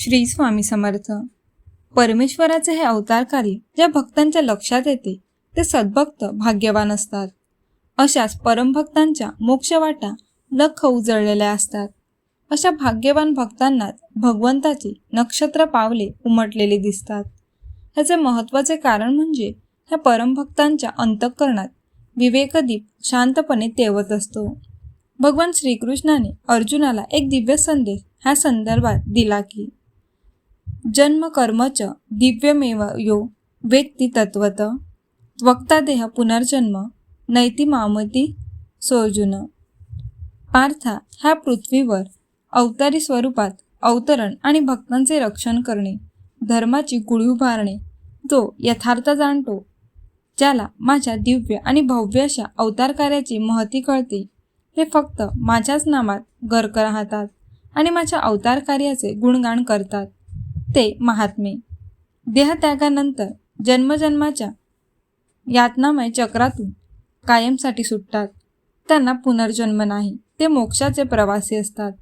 श्री स्वामी समर्थ. परमेश्वराचे हे अवतार कार्य ज्या भक्तांच्या लक्षात येते ते सद्भक्त भाग्यवान असतात. अशाच परमभक्तांच्या मोक्षवाटा लख उजळलेल्या असतात. अशा भाग्यवान भक्तांनाच भगवंताची नक्षत्र पावले उमटलेली दिसतात. ह्याचे महत्त्वाचे कारण म्हणजे ह्या परमभक्तांच्या अंतःकरणात विवेकदीप शांतपणे तेवत असतो. भगवान श्रीकृष्णाने अर्जुनाला एक दिव्य संदेश ह्या संदर्भात दिला की जन्म कर्मच दिव्यमेव यो वेत्ती तत्वत वक्ता देह पुनर्जन्म नैती मामती सोर्जुन पार्था ह्या पृथ्वीवर अवतारी स्वरूपात अवतरण आणि भक्तांचे रक्षण करणे धर्माची गुढी उभारणे जो यथार्थ जाणतो ज्याला माझ्या दिव्य आणि भव्य अशा अवतार कार्याची महती कळते हे फक्त माझ्याच नामात गर्क राहतात आणि माझ्या अवतार कार्याचे गुणगान करतात। ते महात्मे. देहत्यागानंतर जन्मजन्माच्या यातनामय चक्रातून कायमसाठी सुटतात. त्यांना पुनर्जन्म नाही ते मोक्षाचे प्रवासी असतात.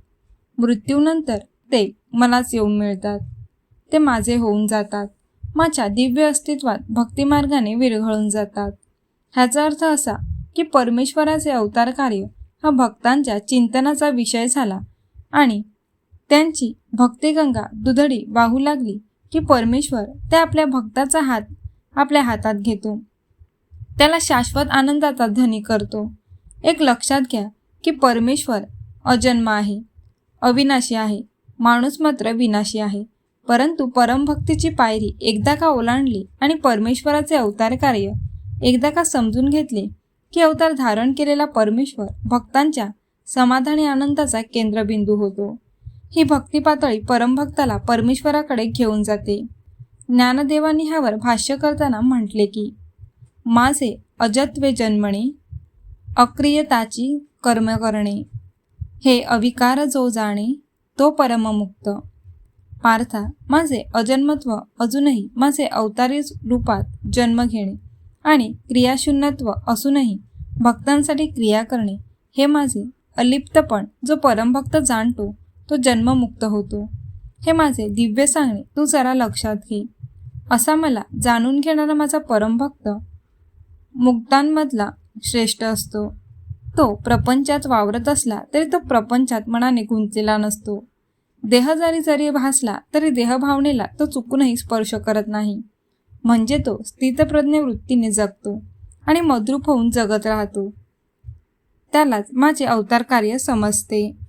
मृत्यूनंतर ते मलाच येऊन मिळतात. ते माझे होऊन जातात. माझ्या दिव्य अस्तित्वात भक्तिमार्गाने विरघळून जातात. ह्याचा अर्थ असा की परमेश्वराचे अवतार कार्य हा भक्तांच्या चिंतनाचा विषय झाला आणि त्यांची भक्तिगंगा दुधडी वाहू लागली की परमेश्वर त्या आपल्या भक्ताचा हात आपल्या हातात घेतो. त्याला शाश्वत आनंदाचा धनी करतो. एक लक्षात घ्या की परमेश्वर अजन्म आहे अविनाशी आहे माणूस मात्र विनाशी आहे परंतु परमभक्तीची पायरी एकदा का ओलांडली आणि परमेश्वराचे अवतार कार्य एकदा का समजून घेतले की अवतार धारण केलेला परमेश्वर भक्तांच्या समाधानी आनंदाचा केंद्रबिंदू होतो. ही भक्ती पातळी परमभक्ताला परमेश्वराकडे घेऊन जाते. ज्ञानदेवानी ह्यावर भाष्य करताना म्हटले की माझे अजत्वे जन्मणे अक्रियताची कर्म करणे हे अविकार जो जाणे तो परममुक्त. पार्था माझे अजन्मत्व अजूनही माझे अवतारी रूपात जन्म घेणे आणि क्रियाशून्यत्व असूनही भक्तांसाठी क्रिया करणे हे माझे अलिप्तपण जो परमभक्त जाणतो तो जन्ममुक्त होतो. हे माझे दिव्य सांगणे तू जरा लक्षात घे. असा मला जाणून घेणारा माझा परमभक्त मुक्तांमधला श्रेष्ठ असतो. तो प्रपंचात वावरत असला तरी तो प्रपंचात मनाने गुंतलेला नसतो. देह जरी जरी भासला तरी देहभावनेला तो चुकूनही स्पर्श करत नाही. म्हणजे तो स्थितप्रज्ञ वृत्तीने जगतो आणि मद्रूप होऊन जगत राहतो. त्यालाच माझे अवतार कार्य समजते.